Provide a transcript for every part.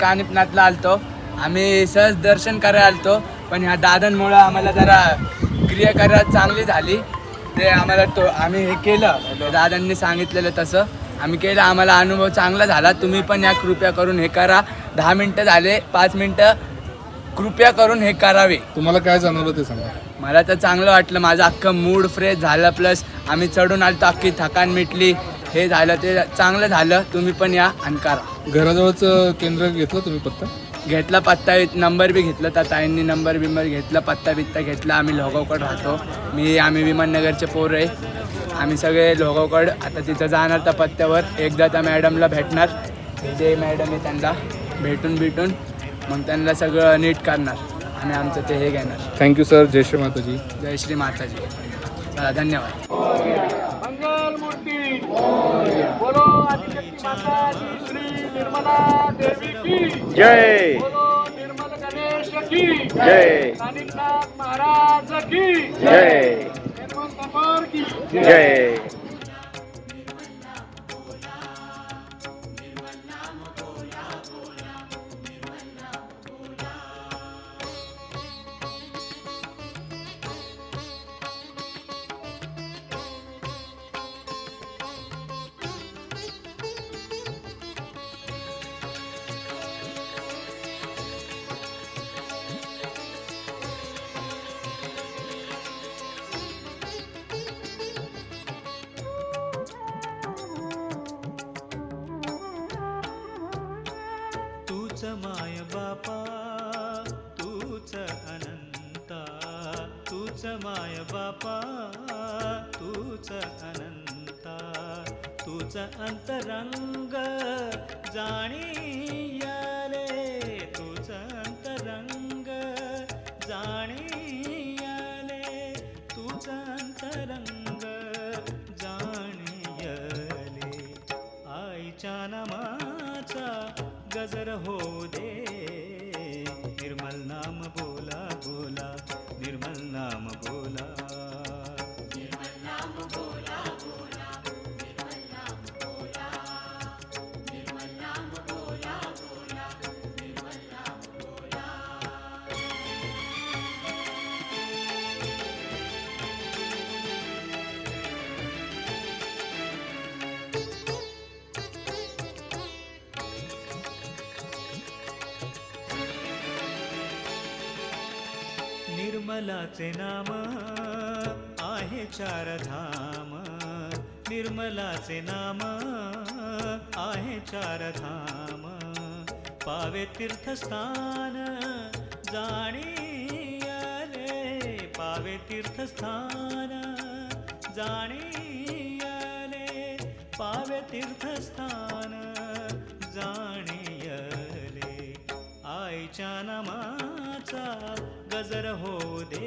कानिपनाथला आलतो. आम्ही सहज दर्शन करायला आलतो पण ह्या दादांमुळं आम्हाला जरा क्रिया करायला चांगली झाली. ते आम्हाला तो आम्ही हे केलं. दादांनी सांगितलेलं तसं. आम्ही केलं. आम्हाला अनुभव चांगला झाला. तुम्ही पण या कृपया करून हे करा. दहा मिनटं झाले. पाच मिनटं कृपया करून हे करावे. तुम्हाला काय जाणवलं ते सांगा. मला तर चांगलं वाटलं. माझं अख्खं मूड फ्रेश झालं. प्लस आम्ही चढून आलो अख्खी थकान मिटली. हे झालं ते चांगलं झालं. तुम्ही पण या आणि करा. घराजवळचं केंद्र घेतलं तुम्ही पत्ता? घेतला पत्ता नंबर बी घेतला. त्या ताईंनी नंबर बिंबर घेतला पत्ता बित्ता घेतला. आम्ही लोगावकड राहतो. मी आम्ही विमाननगरचे पोर आहे. आम्ही सगळे लोगावकड. आता तिथं जाणार त्या पत्त्यावर. एकदा त्या मॅडमला भेटणार. जे मॅडम आहे त्यांना. भेटून भेटून मग त्यांना सगळं नीट करणार. आणि आमचं ते हे घेणार. थँक्यू सर जय श्री माताजी. जय श्री माताजी. चला धन्यवाद. मंगल मूर्ती. बोलो आदिशक्ती माता की श्री निर्मला देवी की। जय। बोलो निर्मल गणेश की। जय। कानिकनाथ महाराज की। जय। निर्मल की। जय। माय बापा तूच अनंता तूच माय बापा तूच अनंता तूच अंतरंग जाणीया. नजर हो दे। निर्मलाचे नाम आहे चार धाम निर्मलाचे नाम आहे चार धाम पावे तीर्थस्थान जाणीयाले. पावे तीर्थस्थान जाणीयाले. पावे तीर्थस्थान जाणीयले. आईच्या नामाचा गजर हो दे.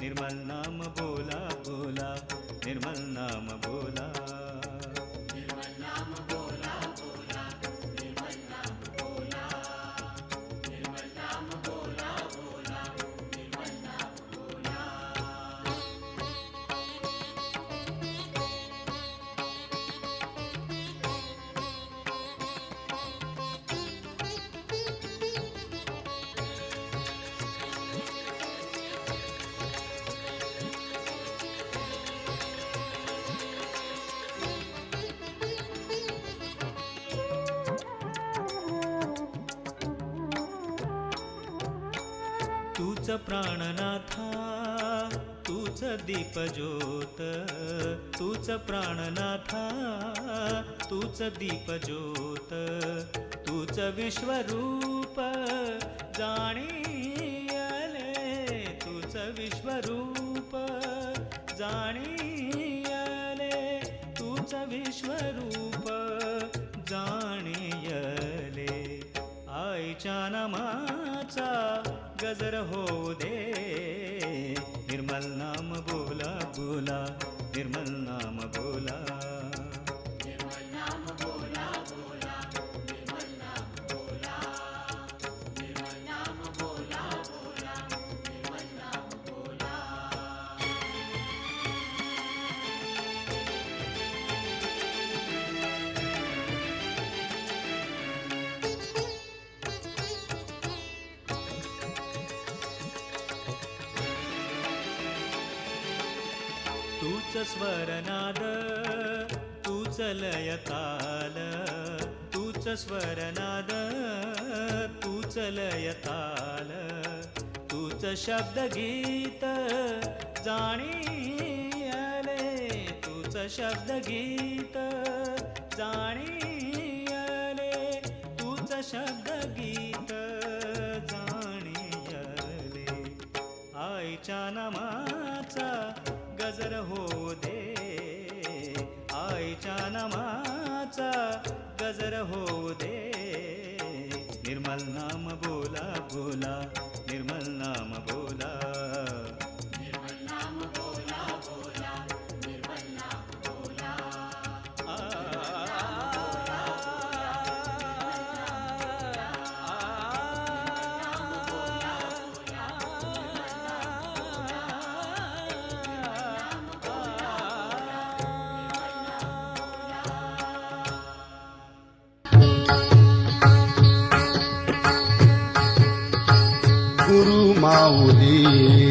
निर्मल तूच प्राणनाथा तूच दीपज्योत तूच प्राणनाथा तूच दीपज्योत तूच विश्वरूप जाणीयले तूच विश्वरूप जाणीयले तूच विश्वरूप गजर हो दे. निर्मल नाम बोला बोला. निर्मल नाम बोला. स्वरनाद तूच लय ताल तूच स्वरनाद तूच लय ताल तूच शब्द गीत जाणीयले तूच शब्द गीत जाणीयले तूच शब्द गीत जाणीयले. आईच्या नमा तर हो दे. आईच्या नामाचा गजर हो दे. निर्मल नाम बोला बोला. निर्मल नाम बोला.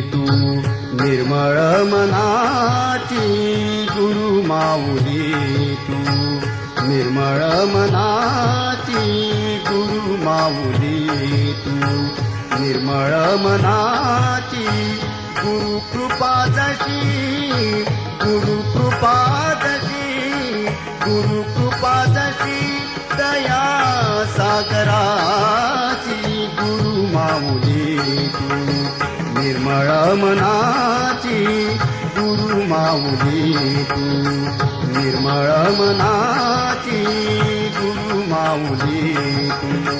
तू। निर्मळ मनाची गुरु माऊली तू। निर्मळ मनाची गुरु माऊली तू। निर्मळ मनाची गुरु कृपा जशी गुरु कृपा जशी गुरु कृपा मनाची गुरु माऊली तू. निर्मळ मनाची गुरु माऊली तू.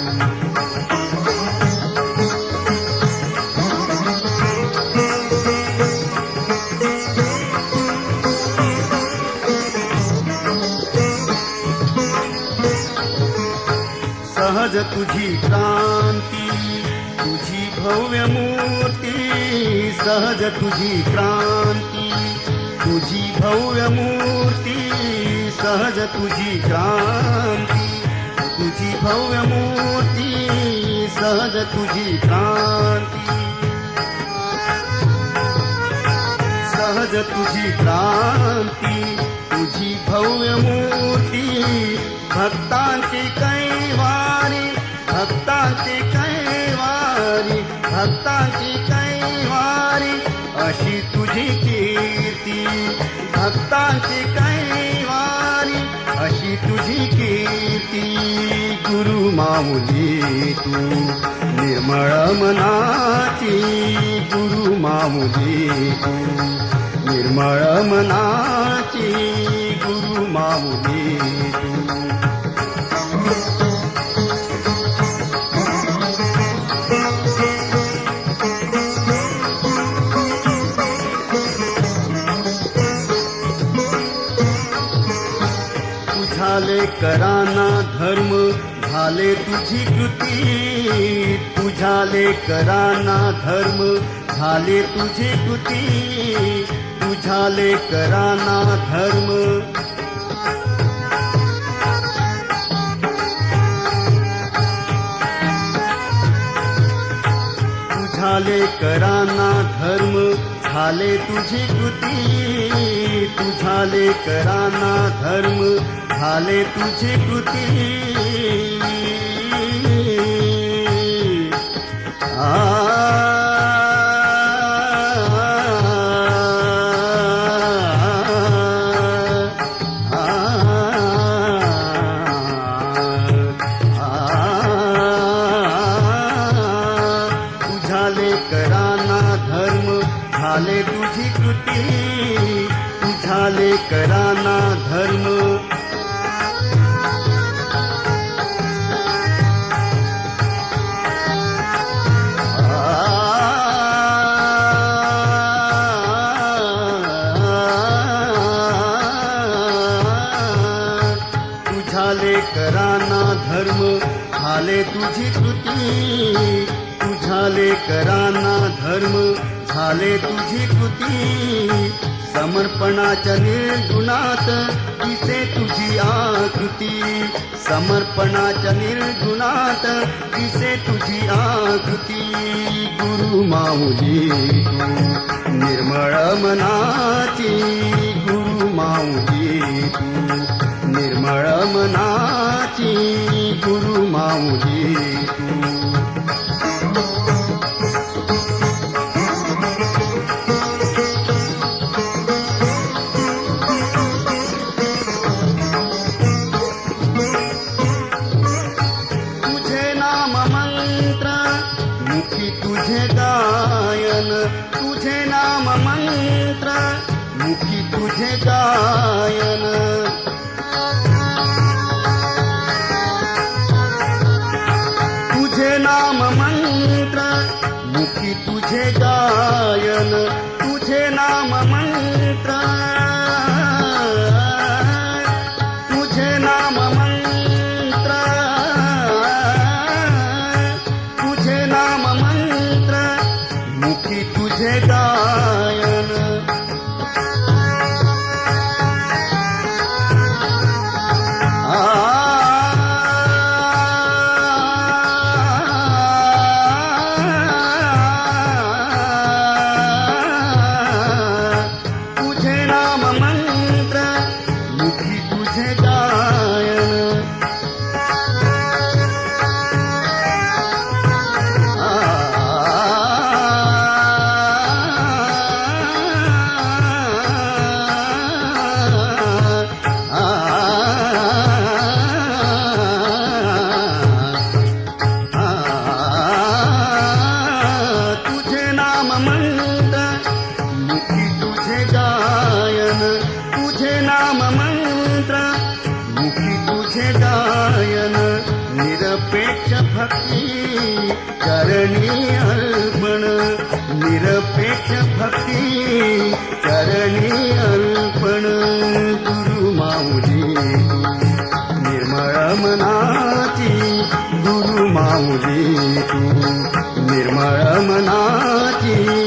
सहज तुझी क्रांती तुझी भव्य मूर्ती सहज तुझी क्रांती तुझी भव्य मूर्ती सहज तुझी क्रांती तुझी भव्य मूर्ती सहज तुझी क्रांती. सहज तुझी क्रांती तुझी भव्य मूर्ती भक्तांची कैवारी भक्तांची कैवारी भक्तांची भक्तांची कैवारी अशी तुझी कीर्ती गुरु माऊली तू. निर्मळ मनाची गुरु माऊली तू. निर्मळ मनाची गुरु माऊली तू कराना धर्म झाले तुझी कृती. तुझाले कराना धर्म झाले तुझी कृती. तुझाले कराना धर्म. तुझाले कराना धर्म झाले तुझी कृती. तुझाले कराना धर्म झाले तुझी कृती. आ कराना धर्म झाले तुझी कृती. तुझाले कराना धर्म झाले तुझी कृती. समर्पणाच्या निर्गुणात दिसे तुझी आकृती. समर्पणाच्या निर्गुणात दिसे तुझी आकृती. गुरु माऊली तू निर्मळ मनाची गुरु माऊली. माऊली तू। नाम मंत्र मुखी तुझे गायन। तुझे नाम मंत्र मुखी तुझे गायन भक्ती चरणी अर्पण निरपेक्ष भक्ती चरणी अर्पण। गुरु तू निर्मळ मनाची गुरु तू निर्मळ मनाची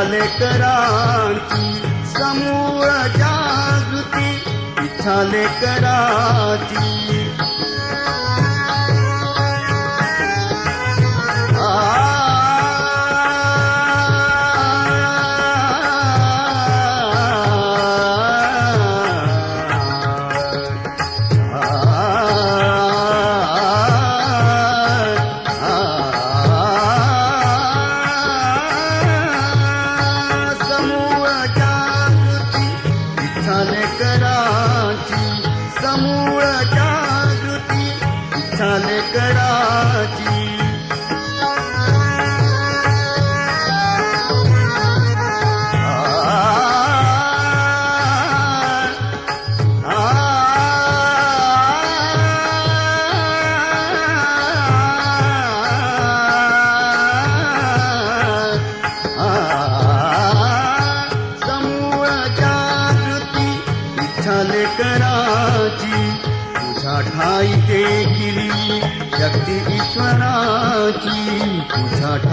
इच्छाले कराची समूळ जागृती इच्छाले कराची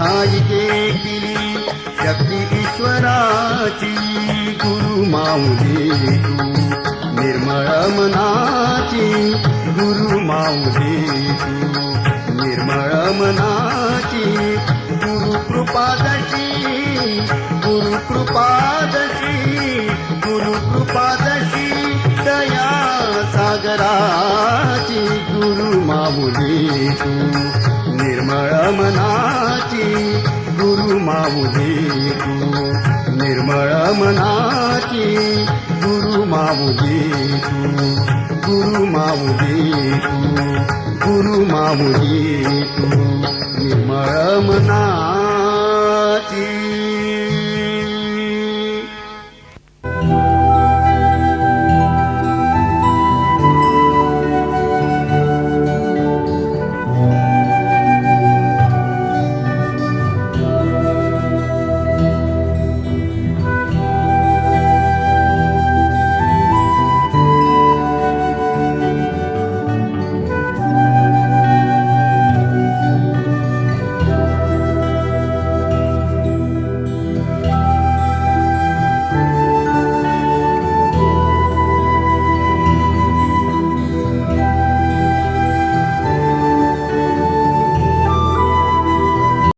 ठाई देखिली शक्ती ईश्वराची गुरु माऊली तू निर्मळ मनाची गुरु माऊली तू निर्मळ मनाची गुरु कृपादशी गुरु कृपादशी गुरु कृपादशी दया सागराची गुरु माऊली तू मनाची गुरु माऊली तू निर्मळ मनाची गुरु तू गुरु माऊली तू गुरु माऊली तू निर्मळ मना